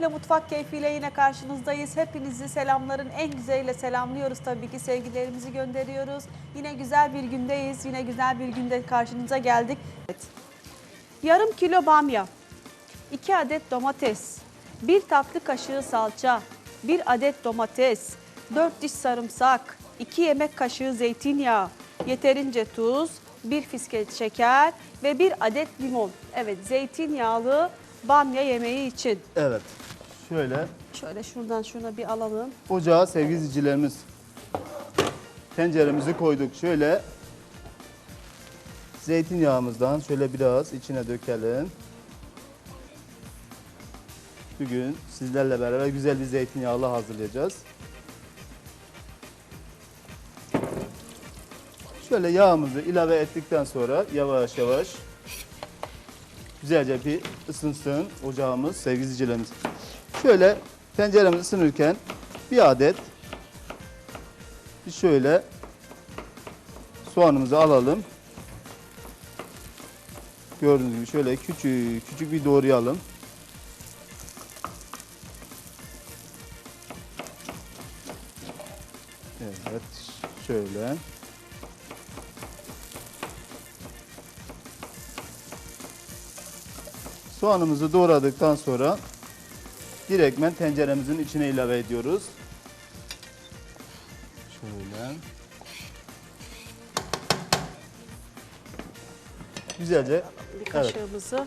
Komple Mutfak keyfiyle yine karşınızdayız. Hepinizi selamların en güzeliyle selamlıyoruz tabii ki. Sevgilerimizi gönderiyoruz. Yine güzel bir gündeyiz. Yine güzel bir günde karşınıza geldik. Evet. Yarım kilo bamya, 2 adet domates, 1 tatlı kaşığı salça, 1 adet domates, 4 diş sarımsak, 2 yemek kaşığı zeytinyağı, yeterince tuz, 1 fiske şeker ve 1 adet limon. Evet zeytinyağlı bamya yemeği için. Evet. Şöyle Şöyle şuradan şuna bir alalım. ocağa sevgili izleyicilerimiz tenceremizi koyduk. Şöyle zeytinyağımızdan şöyle biraz içine dökelim. Bugün sizlerle beraber güzel bir zeytinyağlı hazırlayacağız. Şöyle yağımızı ilave ettikten sonra yavaş yavaş güzelce bir ısınsın ocağımız sevgili izleyicilerimiz. Şöyle tenceremiz ısınırken bir adet bir şöyle soğanımızı alalım. Gördüğünüz gibi şöyle küçük küçük bir doğrayalım. Evet şöyle. Soğanımızı doğradıktan sonra direktmen tenceremizin içine ilave ediyoruz. Şöyle. Güzelce Bir Evet. kaşığımızı.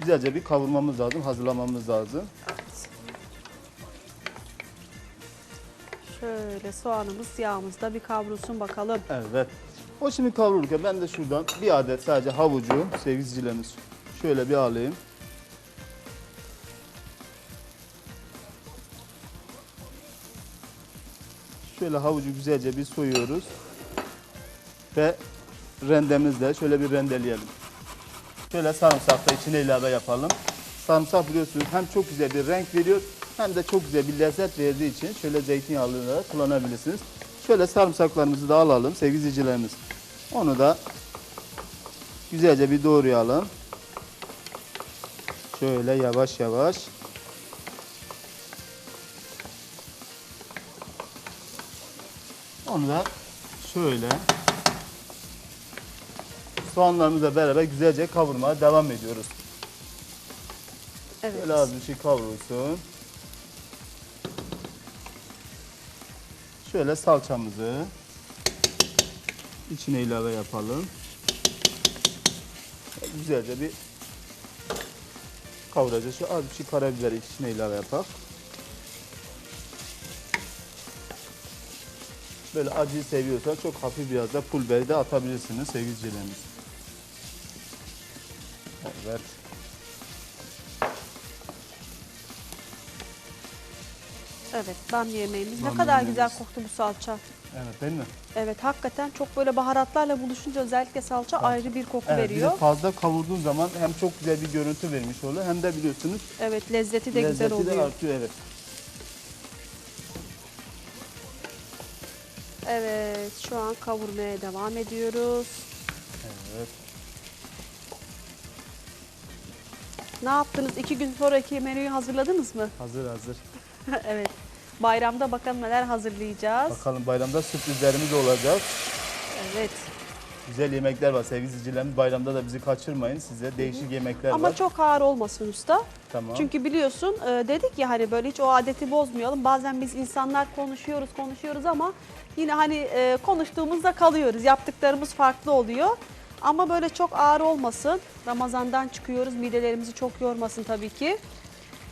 güzelce bir kavurmamız lazım, hazırlamamız lazım. Şöyle soğanımız yağımızda bir kavrulsun bakalım. Evet. O şimdi kavrulurken ben de şuradan bir adet sadece havucu sevgili şöyle bir alayım. Şöyle havucu güzelce bir soyuyoruz. Ve rendemizle şöyle bir rendeleyelim. Şöyle sarımsak da içine ilave yapalım. Sarımsak biliyorsunuz hem çok güzel bir renk veriyor hem de çok güzel bir lezzet verdiği için şöyle zeytinyağlı da kullanabilirsiniz. Şöyle sarımsaklarımızı da alalım sevgili izleyicilerimiz. Onu da güzelce bir doğrayalım. Şöyle yavaş yavaş. Da şöyle soğanlarımızla beraber güzelce kavurmaya devam ediyoruz. Evet. Şöyle az bir şey kavrulsun. Şöyle salçamızı içine ilave yapalım. Güzelce bir kavuracağız. Şu az bir şey karabiber içine ilave yapalım. Böyle acıyı seviyorsan çok hafif biraz da pul biberi de atabilirsiniz sevgili izleyicilerimiz. Evet. Evet bamya yemeğimiz. Ne Bamya kadar yemeğimiz. güzel koktu bu salça. Evet değil mi? Evet hakikaten çok böyle baharatlarla buluşunca özellikle salça ayrı bir koku Evet, veriyor. fazla kavurduğun zaman hem çok güzel bir görüntü vermiş oluyor hem de biliyorsunuz Evet lezzeti de güzel lezzeti de oluyor. artıyor evet. Evet şu an kavurmaya devam ediyoruz. Evet. Ne yaptınız? İki gün sonraki menüyü hazırladınız mı? Hazır hazır. evet. Bayramda bakalım neler hazırlayacağız. Bakalım bayramda sürprizlerimiz olacak. Evet. Güzel yemekler var sevgili izleyicilerimiz. Bayramda da bizi kaçırmayın. Size değişik yemekler Ama var. çok ağır olmasın usta. Tamam. Çünkü biliyorsun e, dedik ya hani böyle hiç o adeti bozmayalım. Bazen biz insanlar konuşuyoruz konuşuyoruz ama yine hani e, konuştuğumuzda kalıyoruz. Yaptıklarımız farklı oluyor. Ama böyle çok ağır olmasın. Ramazandan çıkıyoruz. Midelerimizi çok yormasın tabii ki.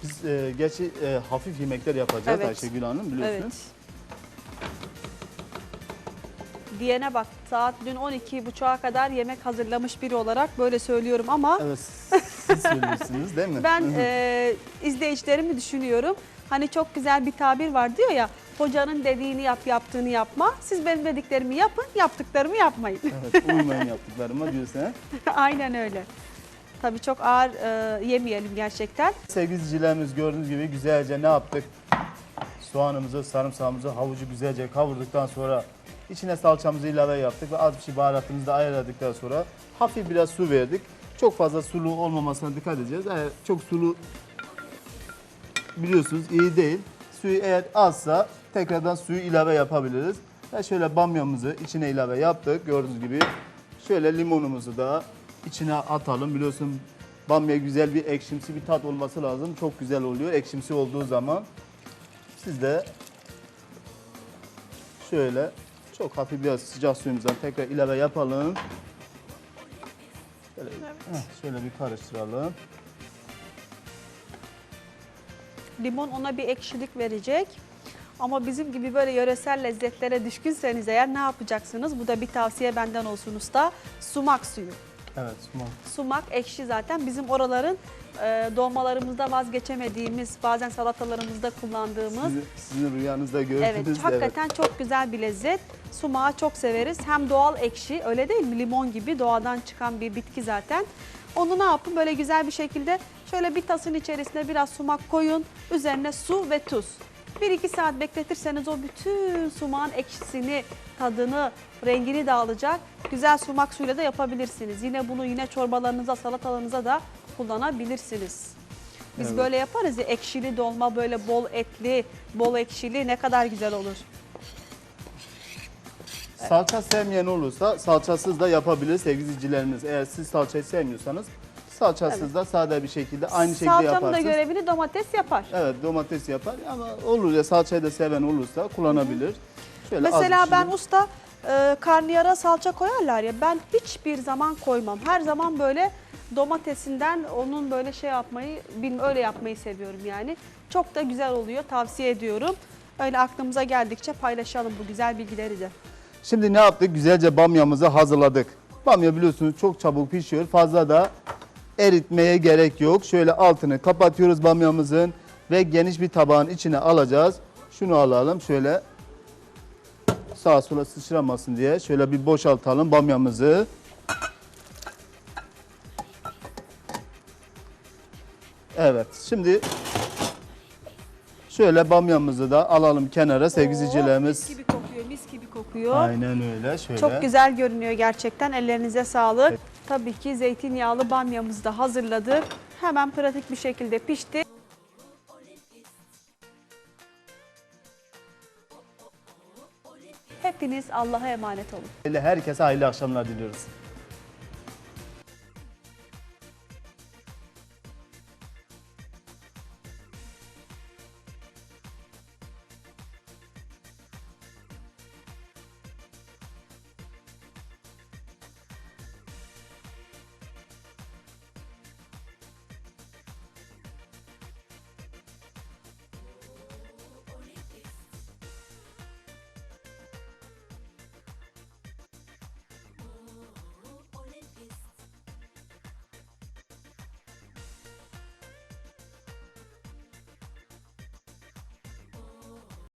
Biz e, gerçi e, hafif yemekler yapacağız Evet. Ayşegül Hanım Evet. Diyene bak saat dün 12.30'a kadar yemek hazırlamış biri olarak böyle söylüyorum ama Evet. Siz söylüyorsunuz değil mi? ben e, izleyicilerimi düşünüyorum. Hani çok güzel bir tabir var diyor ya Hocanın dediğini yap, yaptığını yapma. Siz benim dediklerimi yapın, yaptıklarımı yapmayın. Evet, uymayın yaptıklarıma diyorsun. he? Aynen öyle. Tabii çok ağır e, yemeyelim gerçekten. Sevgili izleyicilerimiz gördüğünüz gibi güzelce ne yaptık? Soğanımızı, sarımsağımızı, havucu güzelce kavurduktan sonra içine salçamızı ilave yaptık ve az bir şey baharatımızı da ayarladıktan sonra hafif biraz su verdik. Çok fazla sulu olmamasına dikkat edeceğiz. Eğer çok sulu biliyorsunuz iyi değil. Suyu eğer azsa tekrardan suyu ilave yapabiliriz. Ve şöyle bamyamızı içine ilave yaptık gördüğünüz gibi. Şöyle limonumuzu da içine atalım. Biliyorsun bamya güzel bir ekşimsi bir tat olması lazım. Çok güzel oluyor ekşimsi olduğu zaman. Siz de şöyle çok hafif biraz sıcak suyumuzdan tekrar ilave yapalım. Şöyle, heh, şöyle bir karıştıralım. Limon ona bir ekşilik verecek. Ama bizim gibi böyle yöresel lezzetlere düşkünseniz eğer ne yapacaksınız? Bu da bir tavsiye benden olsun usta. Sumak suyu. Evet, sumak. Sumak ekşi zaten. Bizim oraların e, dolmalarımızda vazgeçemediğimiz, bazen salatalarımızda kullandığımız. Sizin, sizin rüyanızda gördünüz. Evet, hakikaten çok güzel bir lezzet. Sumağı çok severiz. Hem doğal ekşi, öyle değil mi? Limon gibi doğadan çıkan bir bitki zaten. Onu ne yapın? Böyle güzel bir şekilde şöyle bir tasın içerisine biraz sumak koyun. Üzerine su ve tuz. 1-2 saat bekletirseniz o bütün sumağın ekşisini, tadını, rengini de alacak. Güzel sumak suyuyla da yapabilirsiniz. Yine bunu yine çorbalarınıza, salatalarınıza da kullanabilirsiniz. Biz Evet. böyle yaparız ya ekşili dolma böyle bol etli, bol ekşili ne kadar güzel olur. Salça sevmeyen olursa salçasız da yapabilir sevgili izleyicilerimiz. Eğer siz salçayı sevmiyorsanız salçasız da sade bir şekilde aynı şekilde Salçanın da yaparsınız. görevini domates yapar. Evet domates yapar ama olur ya salçayı da seven olursa kullanabilir. Şöyle az Mesela bir ben şey- usta e, karnıyara salça koyarlar ya ben hiçbir zaman koymam. Her zaman böyle domatesinden onun böyle şey yapmayı, bilmem öyle yapmayı seviyorum yani. Çok da güzel oluyor tavsiye ediyorum. Öyle aklımıza geldikçe paylaşalım bu güzel bilgileri de. Şimdi ne yaptık? Güzelce bamyamızı hazırladık. Bamya biliyorsunuz çok çabuk pişiyor. Fazla da eritmeye gerek yok. Şöyle altını kapatıyoruz bamyamızın ve geniş bir tabağın içine alacağız. Şunu alalım şöyle sağa sola sıçramasın diye şöyle bir boşaltalım bamyamızı. Evet şimdi şöyle bamyamızı da alalım kenara sevgili Oo, izleyicilerimiz. Mis gibi kokuyor, mis gibi kokuyor. Aynen öyle şöyle. Çok güzel görünüyor gerçekten. Ellerinize sağlık. Evet. Tabii ki zeytinyağlı bamyamızı da hazırladık. Hemen pratik bir şekilde pişti. Hepiniz Allah'a emanet olun. Herkese hayırlı akşamlar diliyoruz.